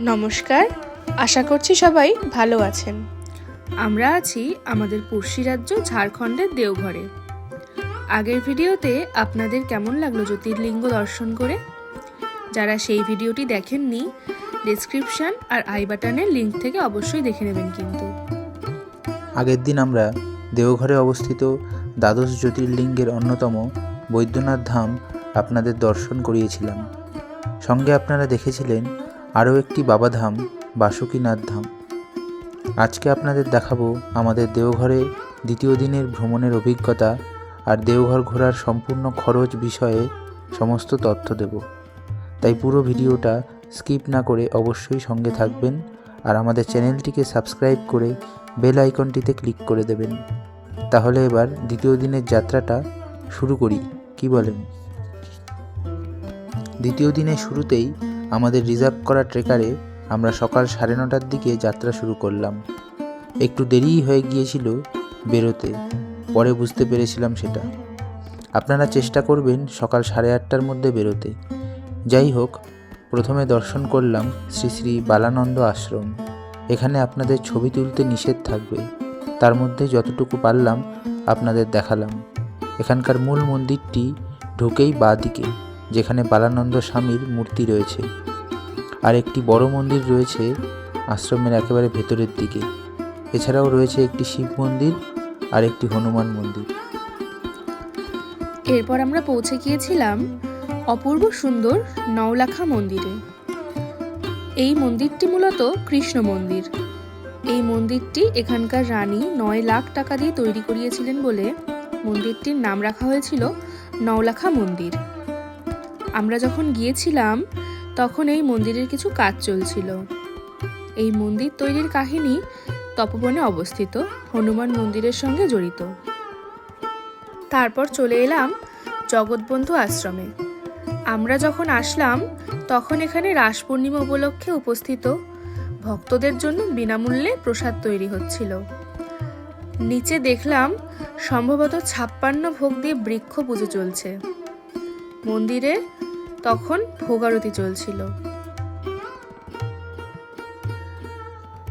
নমস্কার আশা করছি সবাই ভালো আছেন। আমরা আছি আমাদের পড়শি রাজ্য ঝাড়খণ্ডের দেওঘরে। আগের ভিডিওতে আপনাদের কেমন লাগল জ্যোতির্লিঙ্গ দর্শন করে? যারা সেই ভিডিওটি দেখেননি ডেসক্রিপশন আর আই বাটনের লিঙ্ক থেকে অবশ্যই দেখে নেবেন কিন্তু। আগের দিন আমরা দেওঘরে অবস্থিত দ্বাদশ জ্যোতির্লিঙ্গের অন্যতম বৈদ্যনাথ ধাম আপনাদের দর্শন করিয়েছিলাম। সঙ্গে আপনারা দেখেছিলেন আরও একটি বাবাধাম, বাসুকীনাথ ধাম। আজকে আপনাদের দেখাবো আমাদের দেওঘরে দ্বিতীয় দিনের ভ্রমণের অভিজ্ঞতা আর দেওঘর ঘোরার সম্পূর্ণ খরচ বিষয়ে সমস্ত তথ্য দেব। তাই পুরো ভিডিওটা স্কিপ না করে অবশ্যই সঙ্গে থাকবেন আর আমাদের চ্যানেলটিকে সাবস্ক্রাইব করে বেল আইকনটিতে ক্লিক করে দেবেন। তাহলে এবার দ্বিতীয় দিনের যাত্রাটা শুরু করি, কি বলেন? দ্বিতীয় দিনের শুরুতেই আমাদের রিজার্ভ করা ট্রেকারে আমরা সকাল সাড়ে নটার দিকে যাত্রা শুরু করলাম। একটু দেরিই হয়ে গিয়েছিল বেরোতে, পরে বুঝতে পেরেছিলাম সেটা। আপনারা চেষ্টা করবেন সকাল সাড়ে আটটার মধ্যে বেরোতে। যাই হোক, প্রথমে দর্শন করলাম শ্রী শ্রী বালানন্দ আশ্রম। এখানে আপনাদের ছবি তুলতে নিষেধ থাকবে। তার মধ্যে যতটুকু পারলাম আপনাদের দেখালাম। এখানকার মূল মন্দিরটি ঢুকেই বাঁ দিকে। যেখানে বালানন্দ স্বামীর মূর্তি রয়েছে। আর একটি বড় মন্দির রয়েছে আশ্রমের একেবারে ভেতরের দিকে। এছাড়াও রয়েছে একটি শিব মন্দির আর একটি হনুমান মন্দির। এরপর আমরা পৌঁছে গিয়েছিলাম অপূর্ব সুন্দর নওলাখা মন্দিরে। এই মন্দিরটি মূলত কৃষ্ণ মন্দির। এই মন্দিরটি এখানকার রানী নয় লাখ টাকা দিয়ে তৈরি করিয়েছিলেন বলে মন্দিরটির নাম রাখা হয়েছিল নওলাখা মন্দির। আমরা যখন গিয়েছিলাম, তখন এই মন্দিরের কিছু কাজ চলছিল। এই মন্দির তৈরির কাহিনী তপবনে অবস্থিত, হনুমান মন্দিরের সঙ্গে জড়িত। তারপর চলে এলাম জগৎবন্ধু আশ্রমে। আমরা যখন আসলাম, তখন এখানে রাস পূর্ণিমা উপলক্ষে উপস্থিত ভক্তদের জন্য বিনামূল্যে প্রসাদ তৈরি হচ্ছিল। নিচে দেখলাম সম্ভবত ছাপ্পান্ন ভোগ দিয়ে বৃক্ষ পুজো চলছে। মন্দিরে তখন ভোগারতি চলছিল।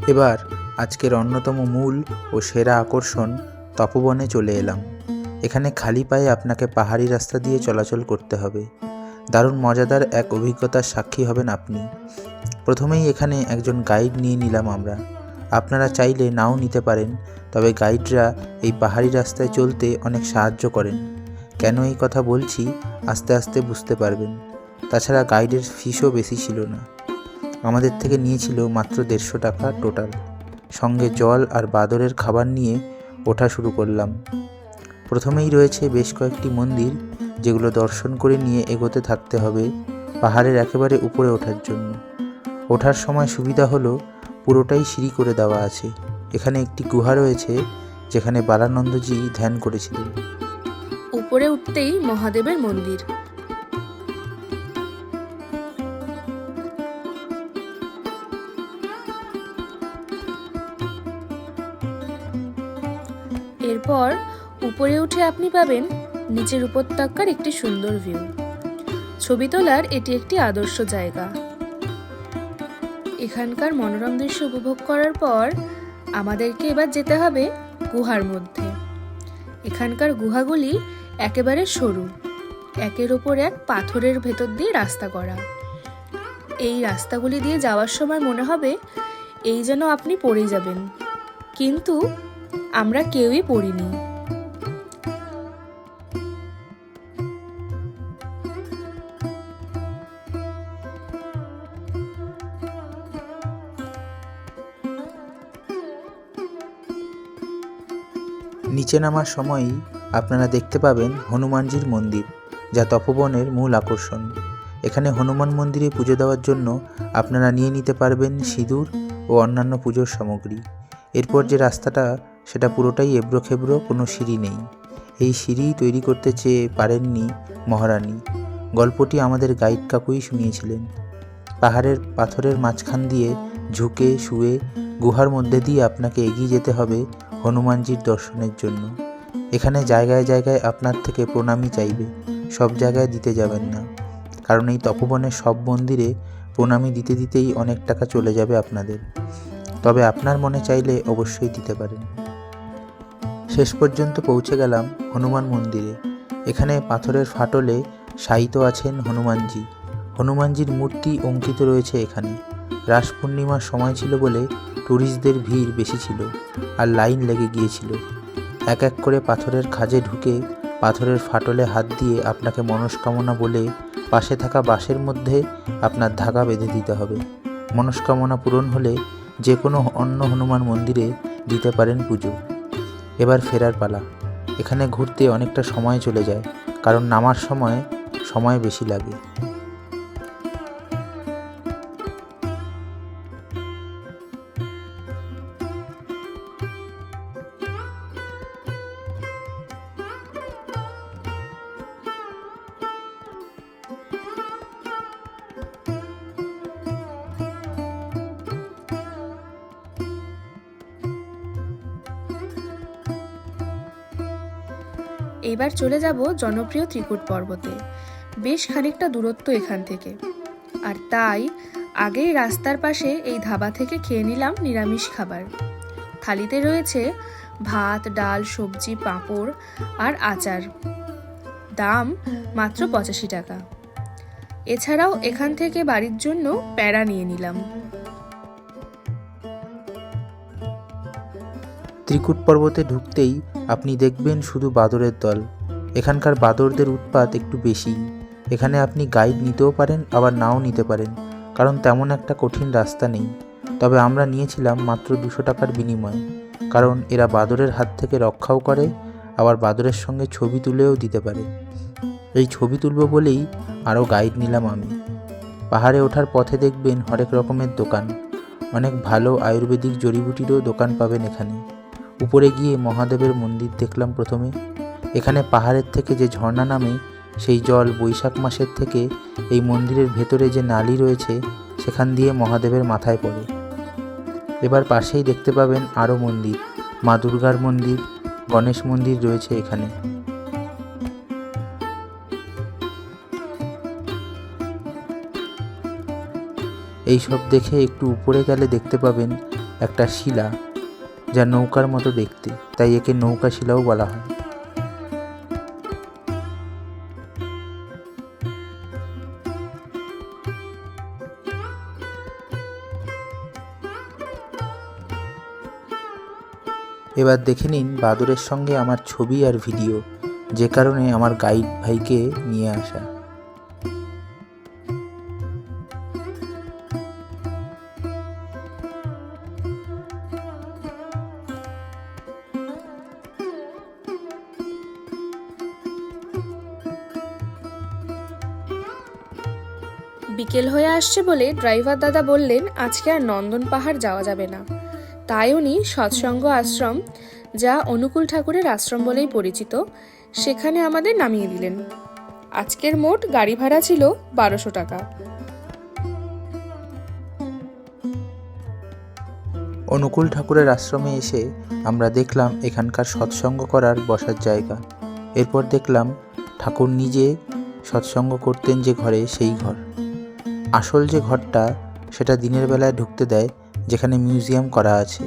এবার আজকের অন্যতম মূল ও সেরা আকর্ষণ তপবনে চলে এলাম। এখানে খালি পায়ে আপনাকে পাহাড়ি রাস্তা দিয়ে চলাচল করতে হবে। দারুণ মজাদার এক অভিজ্ঞতার সাক্ষী হবেন আপনি। প্রথমেই এখানে একজন গাইড নিয়ে নিলাম আমরা। আপনারা চাইলে নাও নিতে পারেন, তবে গাইডরা এই পাহাড়ি রাস্তায় চলতে অনেক সাহায্য করেন। কেন এই কথা বলছি, আস্তে আস্তে বুঝতে পারবেন। তাছাড়া গাইডের ফিসও বেশি ছিল না। আমাদের থেকে নিয়েছিল মাত্র দেড়শো টাকা টোটাল। সঙ্গে জল আর বাদরের খাবার নিয়ে ওঠা শুরু করলাম। প্রথমেই রয়েছে বেশ কয়েকটি মন্দির, যেগুলো দর্শন করে নিয়ে এগোতে থাকতে হবে পাহাড়ের একেবারে উপরে ওঠার জন্য। ওঠার সময় সুবিধা হলো পুরোটাই সিঁড়ি করে দেওয়া আছে। এখানে একটি গুহা রয়েছে, যেখানে বালানন্দজি ধ্যান করেছিলেন। উপরে উঠতেই মহাদেবের মন্দির। এরপর উপরে উঠে আপনি পাবেন নিচের উপত্যকার একটি সুন্দর ভিউ ছবি তোলার এটি একটি আদর্শ জায়গা। এখানকার মনোরম দৃশ্য উপভোগ করার পর আমাদেরকে এবার যেতে হবে গুহার মধ্যে। এখানকার গুহাগুলি একেবারে সরু, একের ওপর এক পাথরের ভেতর দিয়ে রাস্তা করা। এই রাস্তাগুলি দিয়ে যাওয়ার সময় মনে হবে এই যেন আপনি পড়ে যাবেন। কিন্তু আমরা কেউই পড়িনি। নিচে নামার সময়ই আপনারা দেখতে পাবেন হনুমানজির মন্দির, যা তপবনের মূল আকর্ষণ। এখানে হনুমান মন্দিরে পুজো দেওয়ার জন্য আপনারা নিয়ে নিতে পারবেন সিঁদুর ও অন্যান্য পুজোর সামগ্রী। এরপর যে রাস্তাটা সেটা পুরোটাই এবড়ো খেবড়ো কোনো সিঁড়ি নেই। এই সিঁড়ি তৈরি করতে চেয়ে পারেননি মহারানী। গল্পটি আমাদের গাইড কাকুই শুনিয়েছিলেন। পাহাড়ের পাথরের মাঝখান দিয়ে ঝুঁকে, শুয়ে, গুহার মধ্যে দিয়ে আপনাকে এগিয়ে যেতে হবে হনুমানজির দর্শনের জন্য। এখানে জায়গায় জায়গায় আপনার থেকে প্রণামী চাইবে। সব জায়গায় দিতে যাবেন না। কারণ এই তপবনের সব মন্দিরে প্রণামী দিতে দিতেই অনেক টাকা চলে যাবে আপনাদের। তবে আপনার মনে চাইলে অবশ্যই দিতে পারেন। শেষ পর্যন্ত পৌঁছে গেলাম হনুমান মন্দিরে। এখানে পাথরের ফাটলে শায়িত আছেন হনুমানজি। হনুমানজির মূর্তি অঙ্কিত রয়েছে এখানে। রাস পূর্ণিমার সময় ছিল বলে ট্যুরিস্টদের ভিড় বেশি ছিল আর লাইন লেগে গিয়েছিল। এক এক করে পাথরের খাজে ঢুকে পাথরের ফাটলে হাত দিয়ে আপনাকে মনস্কামনা বলে পাশে থাকা বাঁশের মধ্যে আপনার ধাগা বেঁধে দিতে হবে। মনস্কামনা পূরণ হলে যে কোনো অন্য হনুমান মন্দিরে দিতে পারেন পুজো। এবার ফেরার পালা। এখানে ঘুরতে অনেকটা সময় চলে যায়, কারণ নামার সময় সময় বেশি লাগে। এইবার চলে যাব জনপ্রিয় ত্রিকুট পর্বতে। বেশ খানিকটা দূরত্ব এখান থেকে। আর তাই আগেই রাস্তার পাশে এই ধাবা থেকে খেয়ে নিলাম নিরামিষ খাবার। থালিতে রয়েছে ভাত, ডাল, সবজি, পাঁপড় আর আচার। দাম মাত্র পঁচাশি টাকা। এছাড়াও এখান থেকে বাড়ির জন্য প্যাড়া নিয়ে নিলাম। ত্রিকুট পর্বতে ঢুকতেই আপনি দেখবেন শুধু বাদরের দল। এখানকার বাদরদের উৎপাত একটু বেশি। এখানে আপনি গাইড নিতেও পারেন, আবার নাও নিতে পারেন, কারণ তেমন একটা কঠিন রাস্তা নেই। তবে আমরা নিয়েছিলাম মাত্র দুশো টাকার বিনিময়ে, কারণ এরা বাদরের হাত থেকে রক্ষাও করে, আবার বাদরের সঙ্গে ছবি তুলেও দিতে পারে। এই ছবি তুলব বলেই আরও গাইড নিলাম আমি। পাহাড়ে ওঠার পথে দেখবেন হরেক রকমের দোকান। অনেক ভালো আয়ুর্বেদিক জড়িবুটিরও দোকান পাবেন এখানে। উপরে গিয়ে মহাদেবের মন্দির দেখলাম প্রথমে। এখানে পাহাড়ের থেকে যে ঝর্ণা নামে, সেই জল বৈশাখ মাসের থেকে এই মন্দিরের ভেতরে যে নালি রয়েছে, সেখান দিয়ে মহাদেবের মাথায় পড়ে। এবার পাশেই দেখতে পাবেন আরও মন্দির, মা দুর্গার মন্দির, গণেশ মন্দির রয়েছে এখানে। এই সব দেখে একটু উপরে গেলে দেখতে পাবেন একটা শিলা। যা নৌকার মতো দেখতে, তাই একে নৌকা শিলাও বলা হয়। এবার দেখে নিন বাদরের সঙ্গে আমার ছবি আর ভিডিও, যে কারণে আমার গাইড ভাইকে নিয়ে আসা। বিকেল হয়ে আসছে বলে ড্রাইভার দাদা বললেন, আজকে আর নন্দন পাহাড় যাওয়া যাবে না। তাই উনি সৎসঙ্গ আশ্রম, যা অনুকূল ঠাকুরের আশ্রম বলেই পরিচিত, সেখানে আমাদের নামিয়ে দিলেন। আজকের মোট গাড়ি ভাড়া ছিল বারোশো টাকা। অনুকূল ঠাকুরের আশ্রমে এসে আমরা দেখলাম এখানকার সৎসঙ্গ করার বসার জায়গা। এরপর দেখলাম ঠাকুর নিজে সৎসঙ্গ করতেন যে ঘরে সেই ঘর। আসল যে ঘরটা, সেটা দিনের বেলায় ঢুকতে দেয়, যেখানে মিউজিয়াম করা আছে।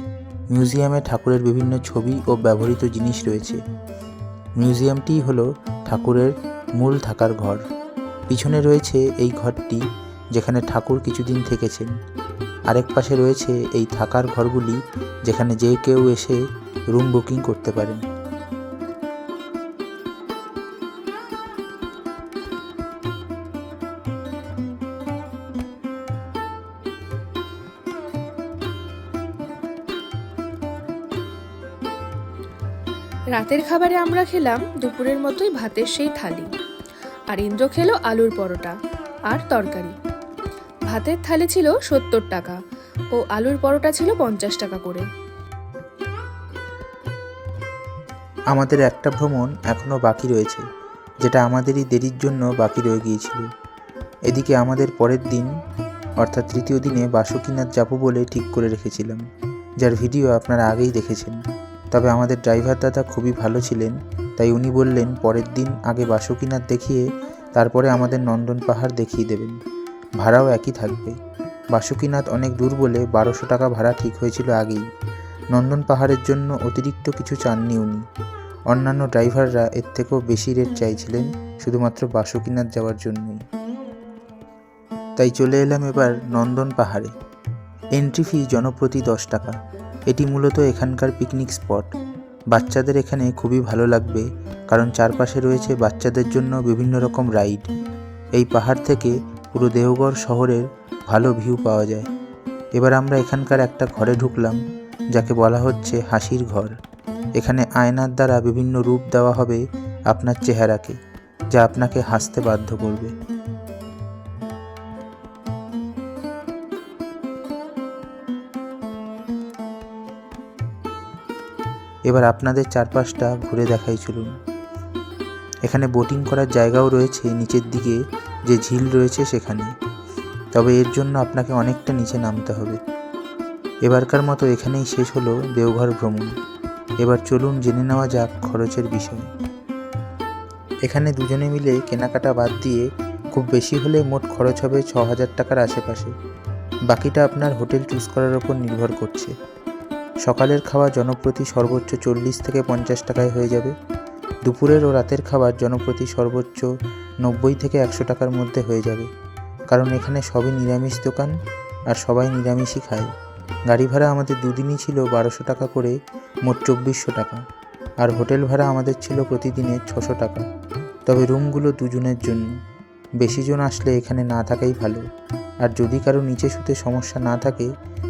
মিউজিয়ামে ঠাকুরের বিভিন্ন ছবি ও ব্যবহৃত জিনিস রয়েছে। মিউজিয়ামটি হলো ঠাকুরের মূল থাকার ঘর। পিছনে রয়েছে এই ঘরটি, যেখানে ঠাকুর কিছুদিন থেকেছেন। আরেক পাশে রয়েছে এই থাকার ঘরগুলি, যেখানে যে কেউ এসে রুম বুকিং করতে পারেন। রাতের খাবারে আমরা খেলাম দুপুরের মতোই ভাতের সেই থালি। আর ইন্দ্র খেলো আলুর পরোটা আর তরকারি। ভাতের থালি ছিল সত্তর টাকা ও আলুর পরোটা ছিল পঞ্চাশ টাকা করে। আমাদের একটা ভ্রমণ এখনও বাকি রয়েছে, যেটা আমাদেরই দেরির জন্য বাকি রয়ে গিয়েছিল। এদিকে আমাদের পরের দিন, অর্থাৎ তৃতীয় দিনে বাসুকিনাথ যাব বলে ঠিক করে রেখেছিলাম, যার ভিডিও আপনারা আগেই দেখেছেন। তবে আমাদের ড্রাইভার দাদা খুবই ভালো ছিলেন, তাই উনি বললেন, পরের দিন আগে বাসুকিনাথ দেখিয়ে তারপরে আমাদের নন্দন পাহাড় দেখিয়ে দেবেন। ভাড়াও একই থাকবে। বাসুকীনাথ অনেক দূর বলে বারোশো টাকা ভাড়া ঠিক হয়েছিল আগেই। নন্দন পাহাড়ের জন্য অতিরিক্ত কিছু চাননি উনি। অন্যান্য ড্রাইভাররা এর থেকেও বেশি রেট চাইছিলেন, শুধুমাত্র বাসুকীনাথ যাওয়ার জন্যই। তাই চলে এলাম এবার নন্দন পাহাড়ে। এন্ট্রি ফি জনপ্রতি দশ টাকা। এটি মূলত এখানকার পিকনিক স্পট। বাচ্চাদের এখানে খুবই ভালো লাগবে, কারণ চারপাশে রয়েছে বাচ্চাদের জন্য বিভিন্ন রকম রাইড। এই পাহাড় থেকে পুরো দেওঘর শহরের ভালো ভিউ পাওয়া যায়। এবার আমরা এখানকার একটা ঘরে ঢুকলাম, যাকে বলা হচ্ছে হাসির ঘর। এখানে আয়নার দ্বারা বিভিন্ন রূপ দেওয়া হবে আপনার চেহারাকে, যা আপনাকে হাসতে বাধ্য করবে। এবার আপনাদের চারপাশটা ঘুরে দেখাই চলুন। এখানে বোটিং করার জায়গাও রয়েছে নিচের দিকে, যে ঝিল রয়েছে সেখানে। তবে এর জন্য আপনাকে অনেকটা নিচে নামতে হবে। এবারকার মতো এখানেই শেষ হলো দেওঘর ভ্রমণ। এবার চলুন জেনে নেওয়া যাক খরচের বিষয়। এখানে দুজনে মিলে কেনাকাটা বাদ দিয়ে খুব বেশি হলে মোট খরচ হবে ছ হাজার টাকার আশেপাশে। বাকিটা আপনার হোটেল চুজ করার ওপর নির্ভর করছে। সকালের খাওয়া জনপ্রতি সর্বোচ্চ চল্লিশ থেকে পঞ্চাশ টাকায় হয়ে যাবে। দুপুরের ও রাতের খাবার জনপ্রতি সর্বোচ্চ নব্বই থেকে একশো টাকার মধ্যে হয়ে যাবে। কারণ এখানে সবই নিরামিষ দোকান আর সবাই নিরামিষই খায়। গাড়ি ভাড়া আমাদের দুদিনই ছিল বারোশো টাকা করে, মোট চব্বিশশো টাকা। আর হোটেল ভাড়া আমাদের ছিল প্রতিদিনে ছশো টাকা। তবে রুমগুলো দুজনের জন্য। বেশি জন আসলে এখানে না থাকাই ভালো। আর যদি কারও নিচে শুতে সমস্যা না থাকে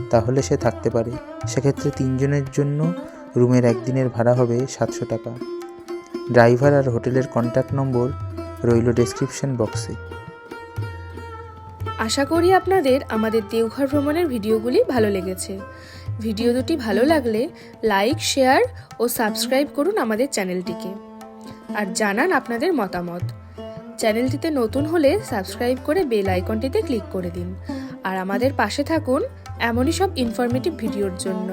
তাহলে সে থাকতে পারে। সেক্ষেত্রে তিনজনের জন্য রুমের একদিনের ভাড়া হবে সাতশো টাকা। ড্রাইভার আর হোটেলের কন্ট্যাক্ট নম্বর রইল ডেসক্রিপশন বক্সে। আশা করি আপনাদের আমাদের দেওঘর ভ্রমণের ভিডিওগুলি ভালো লেগেছে। ভিডিও দুটি ভালো লাগলে লাইক, শেয়ার ও সাবস্ক্রাইব করুন আমাদের চ্যানেলটিকে। আর জানান আপনাদের মতামত। চ্যানেলটিতে নতুন হলে সাবস্ক্রাইব করে বেল আইকনটিতে ক্লিক করে দিন। আর আমাদের পাশে থাকুন এমনই সব ইনফরমেটিভ ভিডিওর জন্য।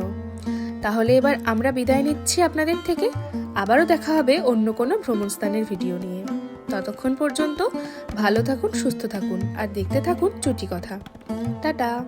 তাহলে এবার আমরা বিদায় নিচ্ছি আপনাদের থেকে। আবারও দেখা হবে অন্য কোনো ভ্রমণস্থানের ভিডিও নিয়ে। ততক্ষণ পর্যন্ত ভালো থাকুন, সুস্থ থাকুন, আর দেখতে থাকুন চুটি কথা। টাটা।